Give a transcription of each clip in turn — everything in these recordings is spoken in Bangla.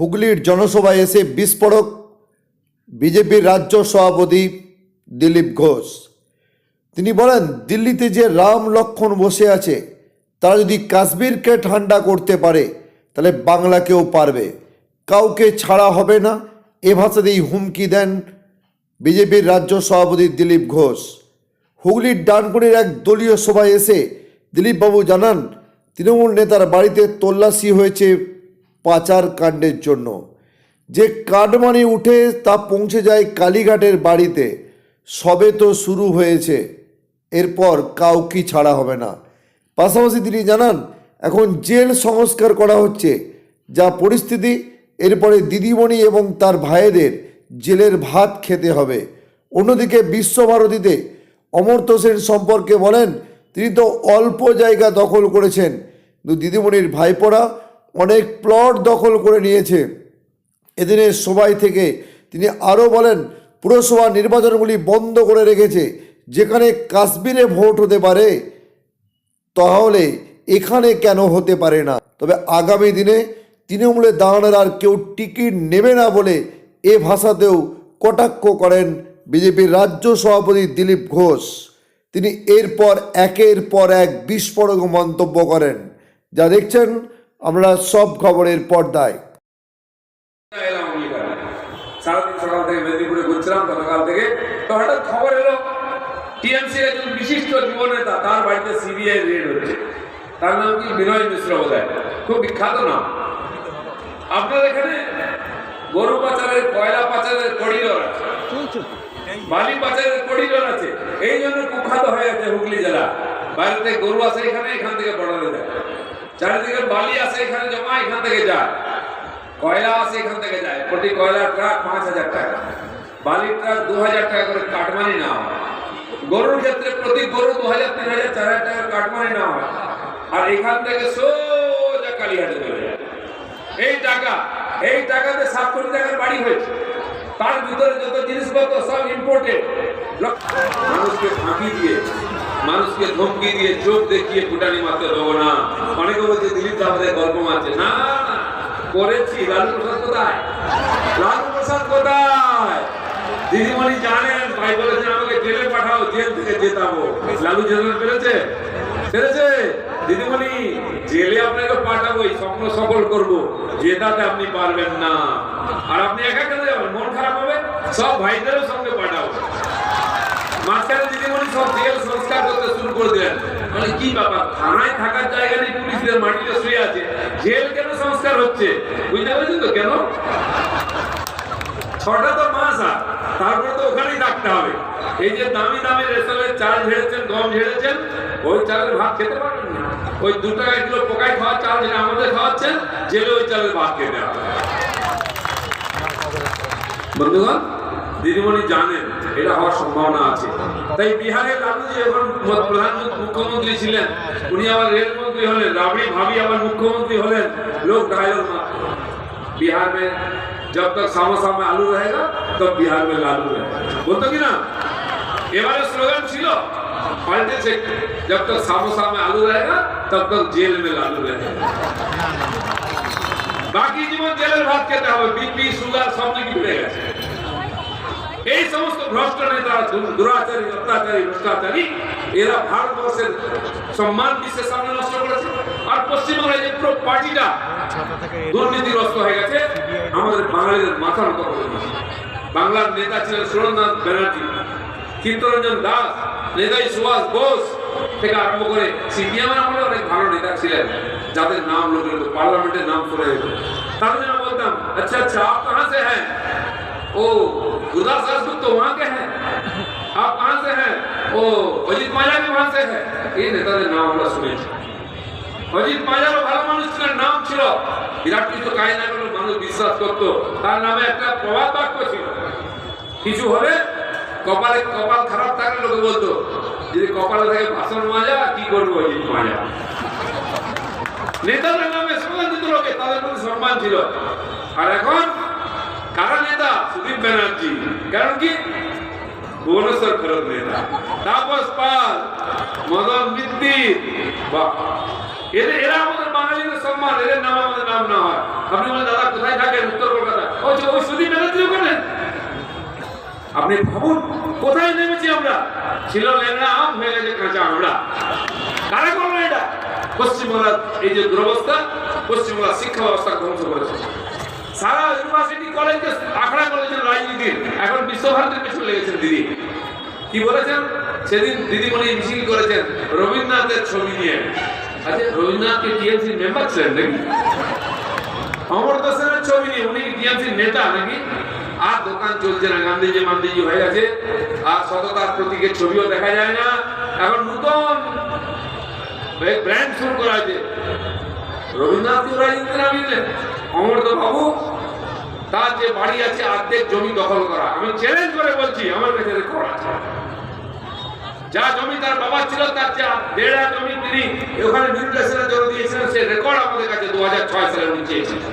হুগলির জনসভায় এসে বিস্ফোরক বিজেপির রাজ্য সভাপতি দিলীপ ঘোষ। তিনি বলেন, দিল্লিতে যে রাম লক্ষণ বসে আছে, তারা যদি কাশ্মীরকে ঠান্ডা করতে পারে, তাহলে বাংলাকেও পারবে। কাউকে ছাড়া হবে না, এ ভাষাতেই হুমকি দেন বিজেপির রাজ্য সভাপতি দিলীপ ঘোষ। হুগলির ডানকুনির এক দলীয় সভায় এসে দিলীপবাবু জানান, তৃণমূল নেতার বাড়িতে তল্লাশি হয়েছে পাচার কাণ্ডের জন্য। যে কাঠমানি উঠে তা পৌঁছে যায় কালীঘাটের বাড়িতে। সবে তো শুরু হয়েছে। এরপর কাউকে ছাড়া হবে না। পাশাপাশি তিনি জানান, এখন জেল সংস্কার করা হচ্ছে। যা পরিস্থিতি, এরপরে দিদিমণি এবং তার ভাইদের জেলের ভাত খেতে হবে। অন্যদিকে বিশ্বভারতীতে অমর্ত্য সেন সম্পর্কে বলেন, তিনি তো অল্প জায়গা দখল করেছেন। কিন্তু দিদিমণির ভাইপোরা অনেক প্লট দখল করে নিয়েছে। এদিনের সবাই থেকে তিনি আরও বলেন, পুরসভা নির্বাচনগুলি বন্ধ করে রেখেছে। যেখানে কাশ্মীরে ভোট হতে পারে, তাহলে এখানে কেন হতে পারে না? তবে আগামী দিনে তৃণমূলে দাঁড়ানোর আর কেউ টিকিট নেবে না বলে এ ভাষাতেও কটাক্ষ করেন বিজেপির রাজ্য সভাপতি দিলীপ ঘোষ। তিনি এরপর একের পর এক বিস্ফোরক মন্তব্য করেন। যা দেখছেন আমরা সব খবরের পর্দায়। থেকে মেদিনীপুরে থেকে। তো হঠাৎ খবর টিএমসি বিশিষ্ট তার বাড়িতে সিবিআই রেড হচ্ছে। তার নাম কি? বিনয় মিশ্র খুব বিখ্যাত আপনার এখানে গরু পাচারের, কয়লা পাচারের করিডোর আছে। বালি পাচারের করিডোর আছে। এই জন্য কুখ্যাত হয়ে আছে হুগলি জেলা। বাইরে গরু আসে এখানে, এখান থেকে বর্ডারে যায়। চারিদিকে বালি আসে এখানে, জমা এখান থেকে যায়। কয়লা আসে এখান থেকে যায়। প্রতি কয়লা ট্রাক পাঁচ হাজার টাকা। বালির ট্রাক দু হাজার টাকা করে কাটমানি নেওয়া হয়। গরুর ক্ষেত্রে প্রতি গরু দু হাজার, তিন হাজার, চার হাজার টাকা কাটমানি নেওয়া হয়। আর এখান থেকে সোজা কালীহাটে চলে যায়। এই টাকা, এই টাকাতে সাত কোটি টাকার বাড়ি হয়েছে। তার ভিতরে যত জিনিসপত্র সব ইম্পোর্টেড মানুষকে ফাঁকি দিয়ে মানুষকে ধমকি দিয়ে চোখ দেখিয়ে ফুটানি মারতে দেবো না। অনেকে বলছে, দিলীপ আমাদের গল্প মারছে। না, করেছি। লালু প্রসাদ কোথায়? লালু প্রসাদ কোথায়? দিদিমণি জানেন, ভাই বলেছেন আমাকে জেলে পাঠাও, জেল থেকে জেতাবো। লালু জেলে পেরেছে পেরেছে? দিদিমণি, জেলে আপনাকে পাঠাবোই, স্বপ্ন সফল করব। জেতাতে আপনি পারবেন না। আর আপনি একা কেন যাবেন? মন খারাপ হবে? সব ভাইদেরও সঙ্গে মাঝখানে দিদিমণি সব জেল সংস্কার করতে শুরু করে দিলেন। মানে কি ব্যাপার? থানায় থাকার জায়গা নেই পুলিশদের মাটিতে শুয়ে আছে। জেল কেন সংস্কার হচ্ছে? বুঝতে পারছেন তো কেন? ছটা তো মাস আর, তারপরে তো ওখানেই থাকতে হবে। এই যে দামি দামি রেশনের চাল ঝেড়েছেন গম ঝেড়েছেন ওই চালের ভাত খেতে পারবেন না। ওই দু টাকা কিলো পোকায় খাওয়া চাল যেটা আমাদের খাওয়াচ্ছেন, জেলে ওই চালের ভাত খেতে হবে। বন্ধুগণ, দিদিমণি জানেন এটা হওয়ার সম্ভাবনা আছে তাই বিহারের লালুজি যখন প্রধানমন্ত্রী মুখ্যমন্ত্রী ছিলেন উনি আবার রেলমন্ত্রী হলেন রাবড়ি ভাবি আবার মুখ্যমন্ত্রী হলেন লোক ডায়লগ মারত बिहार में जब तक सामोसा में आलू रहेगा तब बिहार में लालू रहेगा बोलतो কি না এবারে স্লোগান ছিল পাল্টেছে जब तक सामोसा में आलू रहेगा तब तक जेल में लालू रहेगा বাকি জীবন জেলের ভাত খেতে হবে বিপি সুগার সব নাকি বেড়ে গেছে এই সমস্ত ভ্রষ্ট নেতা, দুরাচারী, অত্যাচারী, ভ্রষ্টাচারী, এরা ভারতবর্ষের সম্মান বিশ্বের সামনে নষ্ট করেছে। আর পশ্চিমবাংলায় যে পুরো পার্টিটা দুর্নীতিগ্রস্ত হয়ে গেছে, আমাদের বাঙালিদের মাথা করে বাংলার নেতা ছিলেন সুরেন্দ্রনাথ ব্যানার্জি, চিত্তরঞ্জন দাস, নেতাজি সুভাষ বোস থেকে আরম্ভ করে সিপিএম আমলে অনেক ভালো নেতা ছিলেন, যাদের নাম লোকের পার্লামেন্টের নাম করে তাদের জন্য বলতাম আচ্ছা আচ্ছা আপ কাহা সে হ্যাঁ ओ गुरदास दासगुप्त तो वहां के हैं आप कहां से हैं ओ अजित माला भी वहां से है এই নেতাদের নাম আমরা শুনেছি অজিত মাজারও ভালো মানুষ ছিলেন নাম ছিল বিরাট কিছু কাজ না করলে মানুষ বিশ্বাস করতো তার নামে একটা প্রবাদ বাক্য ছিল কিছু হলে কপালে কপাল খারাপ থাকলে লোকে বলতো যদি কপালে থাকে ভাষণ মাজা কি করবো অজিত মাজা নেতাদের নামে স্লোগান দিত লোকে তাদের প্রতি সম্মান ছিল আর এখন কারা নেতা সুদীপ ব্যানার্জি। কারণ কি? ভুবনেশ্বর ফেরত নেতা তাপস পাল, মদন মিত্তির বা এদের এরা আমাদের বাঙালিদের সম্মান, এদের নাম আমাদের নাম না হয়। আপনি বলেন, দাদা, কোথায় থাকেন? উত্তর ওই সুদীপ ব্যানার্জি ওখানে? আপনি ভাবুন, কোথায় নেমেছি আমরা? ছিল লেংড়া আম, হয়ে গেছে কাঁচা আমরা কারা করল এটা? পশ্চিমবাংলার এই যে দুরবস্থা পশ্চিমবাংলার শিক্ষা ব্যবস্থা ধ্বংস করেছে। সারা ইউনিভার্সিটি কলেজকে আখড়া করেছেন রাজনীতির এখন বিশ্বভারতীর পেছনে লেগেছেন দিদি। কি বলেছেন? সেদিন দিদিমণি মিছিল করেছেন রবীন্দ্রনাথের ছবি নিয়ে। আচ্ছা রবীন্দ্রনাথ কি টিএমসি মেম্বার ছিলেন নাকি? অমর্ত্য সেনের ছবি নিয়ে। উনি টিএমসি নেতা নাকি? আর দোকান চলছে না। গান্ধীজি, মান্দিজি হয়ে গেছে। আর সততার প্রতীকের ছবিও দেখা যায় না। এখন নতুন ব্র্যান্ড শুরু করা হয়েছে। রবীন্দ্রনাথ রাজনীতি নামিয়েছেন অমর্ত্য বাবু? তার যে বাড়ি আছে অর্ধেক জমি দখল করা। আমি চ্যালেঞ্জ করে বলছি, আমার কাছে রেকর্ড আছে। যা জমি তার বাবা ছিল, তার যে দেড় জমি তিনি ওখানে মিউটেশনের জন্য দিয়েছিলেন, সে রেকর্ড আমাদের কাছে দু হাজার ছয় সালে চেয়েছিলেন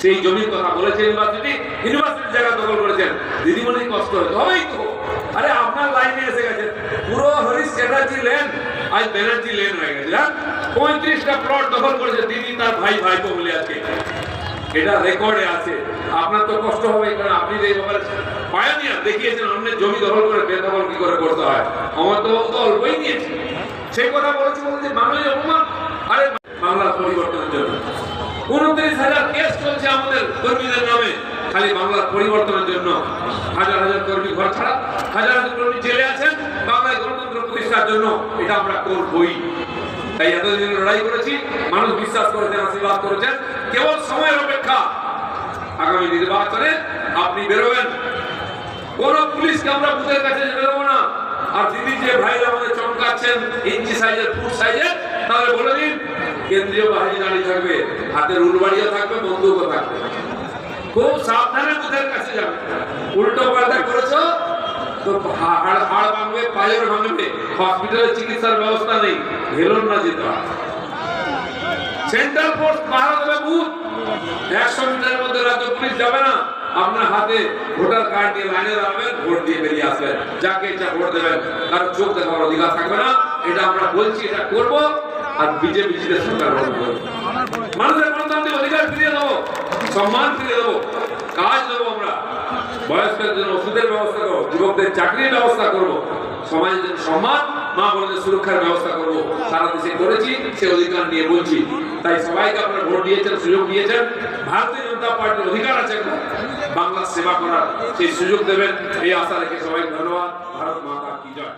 সেই জমির কথা বলেছেন ইউনিভার্সিটি। ইউনিভার্সিটি জায়গা দখল করেছেন। কষ্ট হতো হবেই তো। আরে, আপনার লাইনে এসে গেছে। পুরো হরিশ চ্যাটার্জি লেন, আজ ব্যানার্জি লেন হয়ে গেছে। জান পঁয়ত্রিশটা প্লট দখল করেছে দিদি, তার ভাই, ভাইপো বলে আজকে। এটা রেকর্ডে আছে। আপনার তো কষ্ট হবে, কারণ আপনি যে ব্যাপারে পায়োনিয়ার দেখিয়েছেন, অন্যের জমি দখল করে বেদখল কি করে করতে হয়? আমার তো তো অল্পই নিয়েছে। সেই কথা বলেছি বলতে বাঙালি অপমান। আরে বাংলার পরিবর্তনের জন্য। উনত্রিশ হাজার কেস চলছে আমাদের কর্মীদের নামে। খালি বাংলার পরিবর্তনের জন্য। হাজার হাজার কর্মী ঘর ছাড়া, হাজার হাজার কর্মী জেলে আছেন। বাংলায় গণতন্ত্র প্রতিষ্ঠার জন্য এটা আমরা করবই। তাই এতদিন লড়াই করেছি। মানুষ বিশ্বাস করেছেন, আশীর্বাদ করেছেন। কেবল সময়ের অপেক্ষা। আগামী নির্বাচনে আপনি বেরোবেন। কোন পুলিশকে আমরা বুথের কাছে বেরোবো না। আর দিদি যে ভাইরা আমাদের চমকাচ্ছেন, ইঞ্চি সাইজের, ফুট সাইজের, তাহলে বলে দিন, কেন্দ্রীয় বাহিনী দাঁড়িয়ে থাকবে হাতের উলবাড়িও থাকবে, বন্দুকও থাকবে। খুব সাবধানে বুথের কাছে যাবে। উল্টো পাল্টা করেছ, তো হাড় ভাঙবে, পায়ের ভাঙবে, হসপিটালে চিকিৎসার ব্যবস্থা নেই, ভেলোর না যেতে হয়। সেন্ট্রাল ফোর্স পাহারা বুথ একশো মিটারের মধ্যে রাজ্য পুলিশ যাবে না। আপনার হাতে ভোটার কার্ড নিয়ে লাইনে দাঁড়াবেন, ভোট দিয়ে বেরিয়ে আসবেন। যাকে ইচ্ছা ভোট দেবেন কারণ চোখ দেখার অধিকার থাকবে না। এটা আমরা বলছি, এটা করব, আর বিজেপি জিতে সরকার গঠন করব। মানুষের গণতান্ত্রিক অধিকার ফিরিয়ে দেবো, সম্মান ফিরিয়ে দেবো, কাজ দেবো আমরা। বয়স্কদের জন্য ওষুধের ব্যবস্থা করব, যুবকদের চাকরির ব্যবস্থা করব। সমাজের জন্য সম্মান মা সুরক্ষার ব্যবস্থা করব। সারা দেশে করেছি, সে অধিকার নিয়ে বলছি। তাই সবাইকে আপনারা ভোট দিয়েছেন, সুযোগ দিয়েছেন। ভারতীয় জনতা পার্টির অধিকার আছে বাংলার সেবা করার সেই সুযোগ দেবেন। এই আশা রেখে সবাই ধন্যবাদ। ভারত মাতা কি জয়।